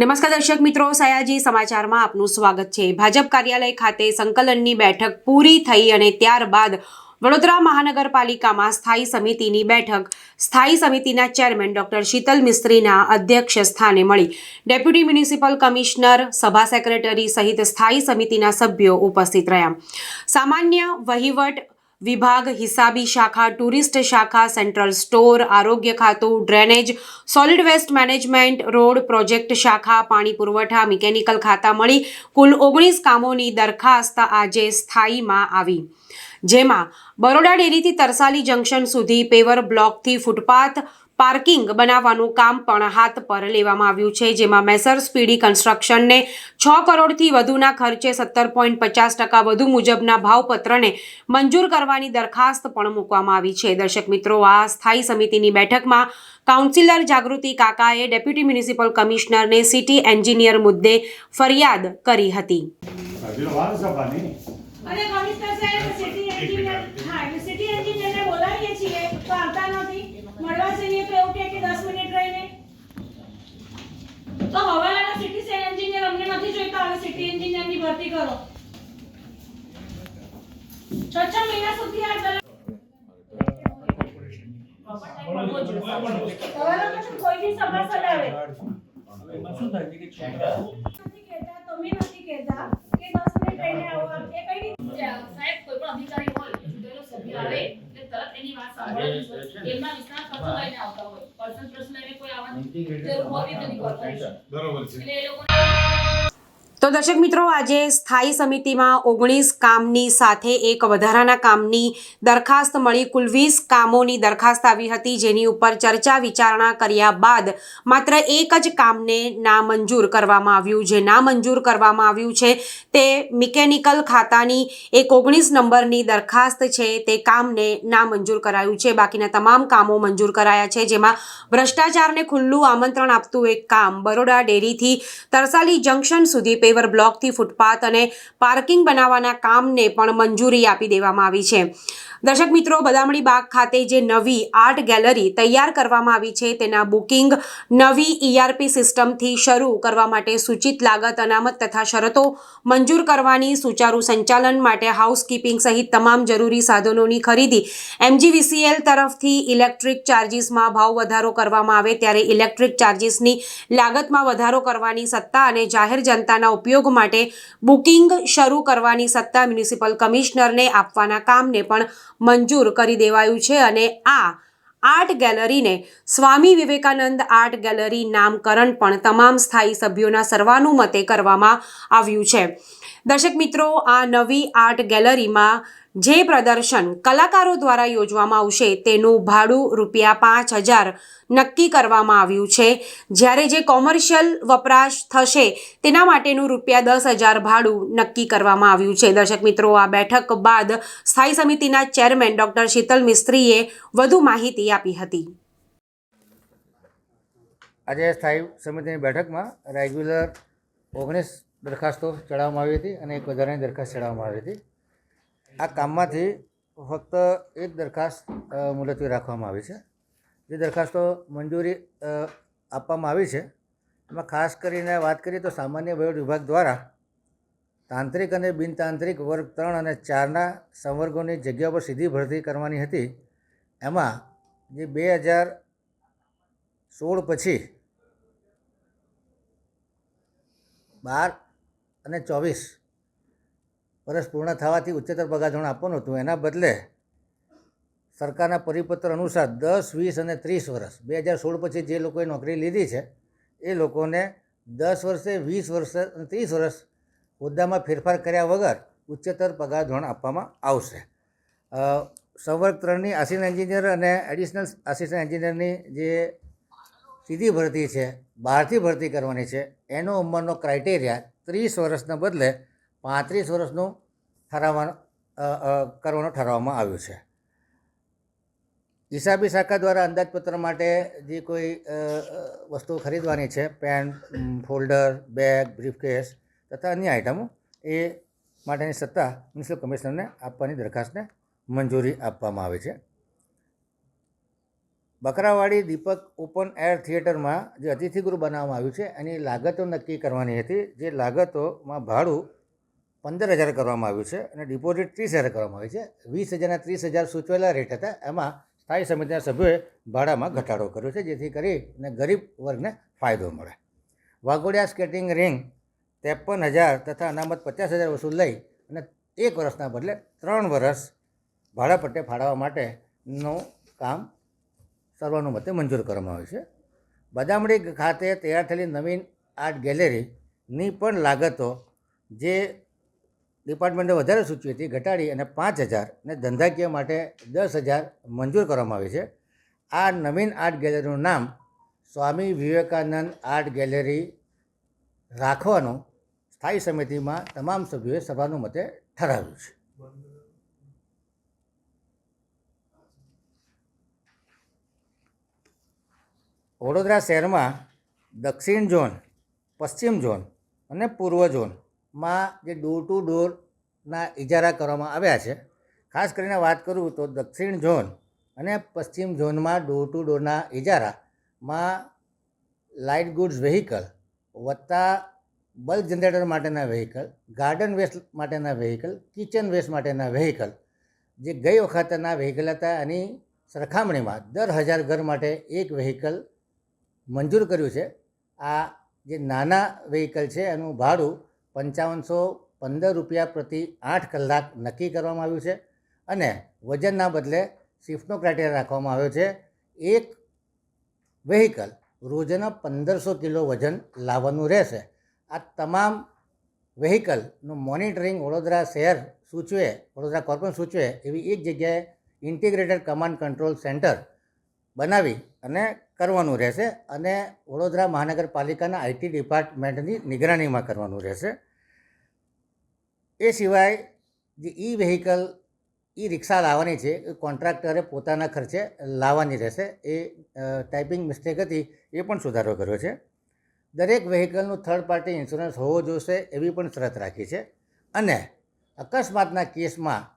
નમસ્કાર દર્શક મિત્રો, સયાજી સમાચારમાં આપનું સ્વાગત છે. ભાજપ કાર્યાલય ખાતે સંકલનની બેઠક પૂરી થઈ અને ત્યારબાદ વડોદરા મહાનગરપાલિકામાં સ્થાયી સમિતિની બેઠક સ્થાયી સમિતિના ચેરમેન ડોક્ટર શીતલ મિસ્ત્રીના અધ્યક્ષ સ્થાને મળી. ડેપ્યુટી મ્યુનિસિપલ કમિશનર, સભા સેક્રેટરી સહિત સ્થાયી સમિતિના સભ્યો ઉપસ્થિત રહ્યા. સામાન્ય વહીવટ વિભાગ, હિસાબી શાખા, ટુરિસ્ટ શાખા, સેન્ટ્રલ સ્ટોર, આરોગ્ય ખાતું, drainage, solid waste management, road project શાખા, પાણી પુરવઠા, મિકેનિકલ ખાતા મળી. કુલ ઓગણીસ કામોની દરખાસ્ત આજે સ્થાયીમાં આવી. જેમાં બરોડા ડેરીથી તરસાલી જંકશન સુધી પેવર બ્લોકથી ફૂટપાથ પાર્કિંગ બનાવવાનું કામ પણ હાથ પર લેવામાં આવ્યું છે, જેમાં મેસર સ્પીડી કન્સ્ટ્રક્શનને છ કરોડથી વધુના ખર્ચે સત્તર પોઈન્ટ પચાસ ટકા વધુ મુજબના ભાવપત્રને મંજૂર કરવાની દરખાસ્ત પણ મૂકવામાં આવી છે. દર્શક મિત્રો, આ સ્થાયી સમિતિની બેઠકમાં કાઉન્સિલર જાગૃતિ કાકાએ ડેપ્યુટી મ્યુનિસિપલ કમિશનરને સિટી એન્જિનિયર મુદ્દે ફરિયાદ કરી હતી અભિનવાન સભાની અને કમિશનર સાહેબ સિટી એન્જિનિયર હા એટલે સિટી એન્જિનિયરને બોલાવીએ છીએ તો આવતા નથી મળવા જઈએ તો એવું કહે કે 10 મિનિટ રહીને તો હવાલાના સિટી એન્જિનિયર અમને નથી જોઈતા હવે સિટી એન્જિનિયરની ભરતી કરો છ છ મહિના સુધી આ ગલત કોઈ બી સભાસદ આવે નથી નથી કહેતા કે 10 મિનિટ રહીને આવો એ કઈ રીતે સાહેબ અધિકારી હોય ચૂંટાયેલો સભ્ય આવે એટલે તરત એની વાત સાંભળવી જોઈએ. એમના વિસ્તાર કચો લઈને આવતા હોય. પર્સનલ પ્રશ્ન લઈને કોઈ આવવાની જરૂર હોતી જ નથી કોર્પોરેશન બરોબર છે. તો દર્શક મિત્રો, આજે સ્થાયી સમિતિમાં ઓગણીસ કામની સાથે એક વધારાના કામની દરખાસ્ત મળી. કુલ વીસ કામોની દરખાસ્ત આવી હતી, જેની ઉપર ચર્ચા વિચારણા કર્યા બાદ માત્ર એક જ કામને નામંજૂર કરવામાં આવ્યું. જે નામંજૂર કરવામાં આવ્યું છે તે મિકેનિકલ ખાતાની એક ઓગણીસ નંબરની દરખાસ્ત છે. તે કામને નામંજૂર કરાયું છે. બાકીના તમામ કામો મંજૂર કરાયા છે, જેમાં ભ્રષ્ટાચારને ખુલ્લું આમંત્રણ આપતું એક કામ બરોડા ડેરીથી તરસાલી જંકશન સુધી પેવર બ્લોકથી ફૂટપાથ અને પાર્કિંગ બનાવવાના કામને પણ મંજૂરી આપી દેવામાં આવી છે. દર્શક મિત્રો બદામડી બાગ ખાતે જે નવી આર્ટ ગેલેરી તૈયાર કરવામાં આવી છે, તેના બુકિંગ નવી ઈઆરપી સિસ્ટમથી શરૂ કરવા માટે સૂચિત લાગત, અનામત તથા શરતો મંજૂર કરવાની સુચારુ સંચાલન માટે હાઉસકીપિંગ સહિત તમામ જરૂરી સાધનોની ખરીદી એમજીવીસીએલ તરફથી ઇલેક્ટ્રિક ચાર્જિસમાં ભાવ વધારો કરવામાં આવે, ત્યારે ઇલેક્ટ્રિક ચાર્જિસની લાગતમાં વધારો કરવાની સત્તા અને જાહેર જનતાના ઉપયોગ માટે બુકિંગ શરૂ કરવાની સત્તા મ્યુનિસિપલ કમિશનરને આપવાના કામને પણ મંજૂર કરી દેવાયું છે અને આ આર્ટ ગેલેરીને સ્વામી વિવેકાનંદ આર્ટ ગેલેરી નામકરણ પણ તમામ સ્થાયી સભ્યોના સર્વાનુમતે કરવામાં આવ્યું છે. દર્શક મિત્રો, આ નવી આર્ટ ગેલેરીમાં જે પ્રદર્શન કલાકારો દ્વારા યોજવામાં આવશે, તેનું ભાડું રૂપિયા પાંચ હજાર નક્કી કરવામાં આવ્યું છે. જ્યારે જે કોમર્શિયલ વપરાશ થશે, તેના માટેનું રૂપિયા દસ હજાર ભાડું નક્કી કરવામાં આવ્યું છે. દર્શક મિત્રો, આ બેઠક બાદ સ્થાયી સમિતિના ચેરમેન ડોક્ટર શીતલ મિસ્ત્રીએ વધુ માહિતી આપી હતી. આજે સ્થાયી સમિતિની બેઠકમાં રેગ્યુલર ઓગણીસ દરખાસ્તો ચડાવવામાં આવી હતી અને એક વધારાની દરખાસ્ત ચડાવવામાં આવી હતી. આ કામમાંથી ફક્ત એક દરખાસ્ત મુલતવી રાખવામાં આવી છે. જે દરખાસ્તો મંજૂરી આપવામાં આવી છે. એમાં ખાસ કરીને વાત કરીએ તો સામાન્ય વહીવટ વિભાગ દ્વારા તાંત્રિક અને બિનતાંત્રિક વર્ગ ત્રણ અને ચારના સંવર્ગોની જગ્યા પર સીધી ભરતી કરવાની હતી. એમાં જે બે હજાર સોળ પછી બાર અને ચોવીસ વર્ષ પૂર્ણ થવાથી ઉચ્ચતર પગારધોરણ આપવાનું હતું. એના બદલે સરકારના પરિપત્ર અનુસાર દસ, વીસ અને ત્રીસ વર્ષ, બે હજાર સોળ પછી જે લોકોએ નોકરી લીધી છે, એ લોકોને દસ વર્ષે, વીસ વર્ષ અને ત્રીસ વર્ષ હોદ્દામાં ફેરફાર કર્યા વગર ઉચ્ચતર પગાર ધોરણ આપવામાં આવશે. સંવર્ગ ત્રણની આસિસ્ટન્ટ એન્જિનિયર અને એડિશનલ આસિસ્ટન્ટ એન્જિનિયરની જે સીધી ભરતી છે, બહારથી ભરતી કરવાની છે, એનો ઉંમરનો ક્રાઇટેરિયા ત્રીસ વર્ષના બદલે પાંત્રીસ વર્ષનું ઠરાવવાનું કરવાનું ઠરાવવામાં આવ્યું છે. હિસાબી શાખા દ્વારા અંદાજપત્ર માટે જે કોઈ વસ્તુઓ ખરીદવાની છે, પેન ફોલ્ડર, બેગ, બ્રીફકેસ તથા અન્ય આઇટમો એ માટેની સત્તા મ્યુનિસિપલ કમિશનરને આપવાની દરખાસ્તને મંજૂરી આપવામાં આવે છે. બકરાવાડી દીપક ઓપન એર થિયેટરમાં જે અતિથિગૃહ બનાવવામાં આવ્યું છે, એની લાગતો નક્કી કરવાની હતી. જે લાગતોમાં ભાડું પંદર હજાર કરવામાં આવ્યું છે અને ડિપોઝિટ ત્રીસ હજાર કરવામાં આવી છે. વીસ હજારના ત્રીસ હજાર સૂચવેલા રેટ હતા. એમાં સ્થાયી સમિતિના સભ્યોએ ભાડામાં ઘટાડો કર્યો છે, જેથી કરીને ગરીબ વર્ગને ફાયદો મળે. વાઘોડિયા સ્કેટિંગ રિંગ ત્રેપન હજાર તથા અનામત પચાસ હજાર વસૂલ લઈ અને એક વર્ષના બદલે ત્રણ વર્ષ ભાડાપટ્ટે ફાળવવા માટેનું કામ સર્વાનુમતે મંજૂર કરવામાં આવી છે. બદામડી ખાતે તૈયાર થયેલી નવીન આર્ટ ગેલેરીની પણ લાગતો જે ડિપાર્ટમેન્ટે વધારે સૂચવી હતી, ઘટાડી અને પાંચ હજાર અને ધંધાકીય માટે દસ હજાર મંજૂર કરવામાં આવી છે. આ નવીન આર્ટ ગેલેરીનું નામ સ્વામી વિવેકાનંદ આર્ટ ગેલેરી રાખવાનું સ્થાયી સમિતિમાં તમામ સભ્યોએ સર્વાનુમતે ઠરાવ્યું છે. વડોદરા શહેરમાં દક્ષિણ ઝોન, પશ્ચિમ ઝોન અને પૂર્વ ઝોનમાં જે ડોર ટુ ડોરના ઇજારા કરવામાં આવ્યા છે, ખાસ કરીને વાત કરું તો દક્ષિણ ઝોન અને પશ્ચિમ ઝોનમાં ડોર ટુ ડોરના ઇજારામાં લાઇટ ગુડ્સ વેહિકલ વત્તા બલ્ક જનરેટર માટેના વેહિકલ ગાર્ડન વેસ્ટ માટેના વેહિકલ કિચન વેસ્ટ માટેના વેહિકલ જે ગઈ વખતના વેહિકલ હતા એની સરખામણીમાં દર હજાર ઘર માટે એક વેહિકલ મંજૂર કર્યું છે. આ જે નાના વેહિકલ છે, એનું ભાડું પંચાવનસો પંદર રૂપિયા પ્રતિ આઠ કલાક નક્કી કરવામાં આવ્યું છે અને વજનના બદલે શિફ્ટનો ક્રાઇટેરિયા રાખવામાં આવ્યો છે. એક વેહિકલ રોજના પંદરસો કિલો વજન લાવવાનું રહેશે. આ તમામ વેહિકલનું મોનિટરિંગ વડોદરા શહેર સૂચવે, વડોદરા કોર્પોરેશન સૂચવે એવી એક જગ્યાએ ઇન્ટિગ્રેટેડ કમાન્ડ કંટ્રોલ સેન્ટર બનાવી અને કરવાનું રહેશે અને વડોદરા મહાનગરપાલિકાના આઈટી ડિપાર્ટમેન્ટની નિગરાનીમાં કરવાનું રહેશે. એ સિવાય જે ઈ વેહિકલ, ઈ રિક્ષા લાવવાની છે, એ કોન્ટ્રાક્ટરે પોતાના ખર્ચે લાવવાની રહેશે. એ ટાઈપિંગ મિસ્ટેક હતી, એ પણ સુધારો કર્યો છે. દરેક વેહિકલનું થર્ડ પાર્ટી ઇન્સ્યોરન્સ હોવો જોઈશે એવી પણ શરત રાખી છે. અને અકસ્માતના કેસમાં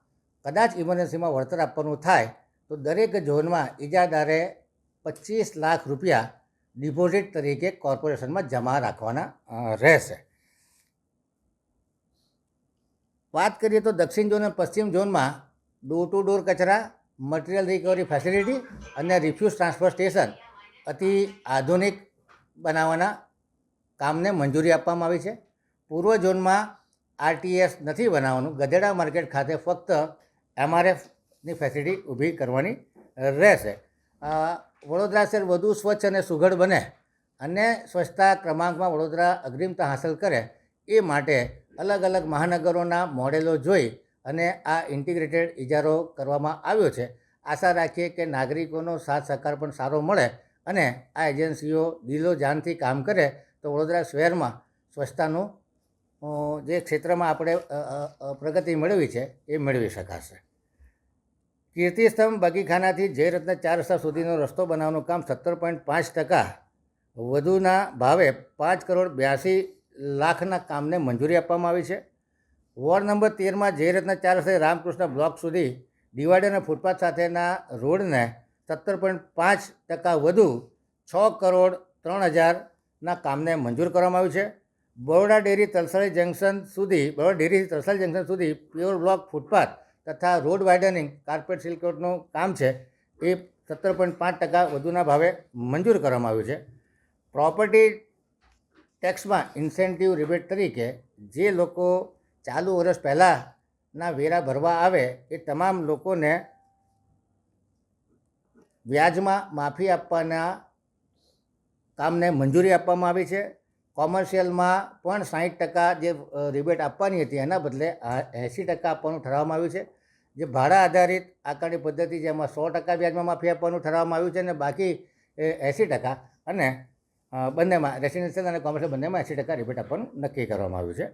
કદાચ ઇમરજન્સીમાં વળતર આપવાનું થાય તો દરેક ઝોનમાં ઇજાદારે પચીસ લાખ રૂપિયા ડિપોઝિટ તરીકે કોર્પોરેશનમાં જમા રાખવાના રહેશે. વાત કરીએ તો દક્ષિણ ઝોન અને પશ્ચિમ ઝોનમાં ડોર ટુ ડોર કચરા, મટીરિયલ રિકવરી ફેસિલિટી અને રિફ્યુઝ ટ્રાન્સફર સ્ટેશન અતિ આધુનિક બનાવવાના કામને મંજૂરી આપવામાં આવી છે. પૂર્વ ઝોનમાં આરટીએસ નથી બનાવવાનું. ગધેડા માર્કેટ ખાતે ફક્ત એમઆરએફની ફેસિલિટી ઊભી કરવાની રહેશે. વડોદરા શહેર વધુ સ્વચ્છ અને સુઘડ બને અને સ્વચ્છતા ક્રમાંકમાં વડોદરા અગ્રિમતા હાંસલ કરે એ માટે અલગ અલગ મહાનગરોના મોડેલો જોઈ અને આ ઇન્ટિગ્રેટેડ ઇજારો કરવામાં આવ્યો છે. આશા રાખીએ કે નાગરિકોનો સાથ સહકાર પણ સારો મળે અને આ એજન્સીઓ દિલો જાનથી કામ કરે તો વડોદરા શહેરમાં સ્વચ્છતાનું જે ક્ષેત્રમાં આપણે પ્રગતિ મેળવી છે એ મેળવી શકાશે. કીર્તિસ્તંભ બગીખાનાથી જયરત્ન ચાર રસ્તા સુધીનો રસ્તો બનાવવાનું કામ સત્તર પોઈન્ટ પાંચ ટકા વધુના ભાવે પાંચ કરોડ બ્યાસી લાખના કામને મંજૂરી આપવામાં આવી છે. વોર્ડ નંબર તેરમાં જયરત્ન ચાર રસ્તે રામકૃષ્ણ બ્લોક સુધી ડિવાઈડર અને ફૂટપાથ સાથેના રોડને સત્તર પોઈન્ટ પાંચ ટકા વધુ છ કરોડ ત્રણ હજારના કામને મંજૂર કરવામાં આવ્યું છે. બરોડા ડેરી તલસાડી જંકશન સુધી, બરોડા ડેરીથી તલસાડી જંકશન સુધી પ્યોર બ્લોક ફૂટપાથ તથા રોડ વાઇડનિંગ કાર્પેટ સિલ્કોટનું કામ છે, એ સત્તર પોઈન્ટ પાંચ ટકા વધુના ભાવે મંજૂર કરવામાં આવ્યું છે. પ્રોપર્ટી ટેક્સમાં ઇન્સેન્ટિવ રિબેટ તરીકે જે લોકો ચાલુ વર્ષ પહેલાંના વેરા ભરવા આવે, એ તમામ લોકોને વ્યાજમાં માફી આપવાના કામને મંજૂરી આપવામાં આવી છે. કોમર્શિયલમાં પણ સાહીઠ ટકા જે રિબેટ આપવાની હતી, એના બદલે એંસી ટકા આપવાનું ઠરાવવામાં આવ્યું છે. જે ભાડા આધારિત આકારણી પદ્ધતિ જેમાં સો ટકા વ્યાજમાં માફી આપવાનું ઠરાવવામાં આવ્યું છે અને બાકી એંસી ટકા અને બંનેમાં રેસિડેન્શિયલ અને કોમર્શિયલ બંનેમાં એંસી ટકા રિબેટ આપવાનું નક્કી કરવામાં આવ્યું છે.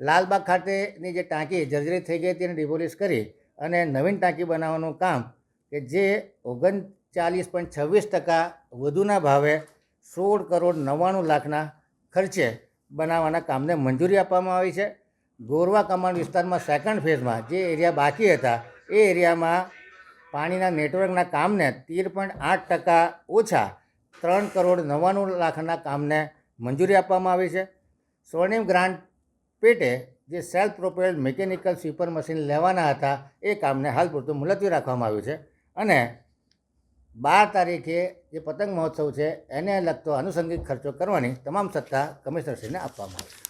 લાલબાગ ખાતેની જે ટાંકી જર્જરિત થઈ ગઈ હતી એને ડિમોલિશ કરી અને નવીન ટાંકી બનાવવાનું કામ કે જે ઓગણચાલીસ પોઈન્ટ છવ્વીસ ટકા વધુના ભાવે સોળ કરોડ નવ્વાણું લાખના ખર્ચે બનાવવાના કામને મંજૂરી આપવામાં આવી છે. ગોરવા કમાન્ડ વિસ્તારમાં સેકન્ડ ફેઝમાં જે એરિયા બાકી હતા, એ એરિયામાં પાણીના નેટવર્કના કામને તેર પોઈન્ટ આઠ ટકા ઓછા ત્રણ કરોડ નવ્વાણું લાખના કામને મંજૂરી આપવામાં આવી છે. સ્વર્ણિમ ગ્રાન્ટ પેટે જે self propelled mechanical sweeper machine લેવાના હતા, એ કામને હાલ પૂરતું મુલતવી રાખવામાં આવ્યું છે. અને બાર તારીખે જે પતંગ મહોત્સવ છે, એને લગતો આનુષંગિક ખર્ચો કરવાની તમામ સત્તા કમિશનરશ્રીને આપવામાં આવશે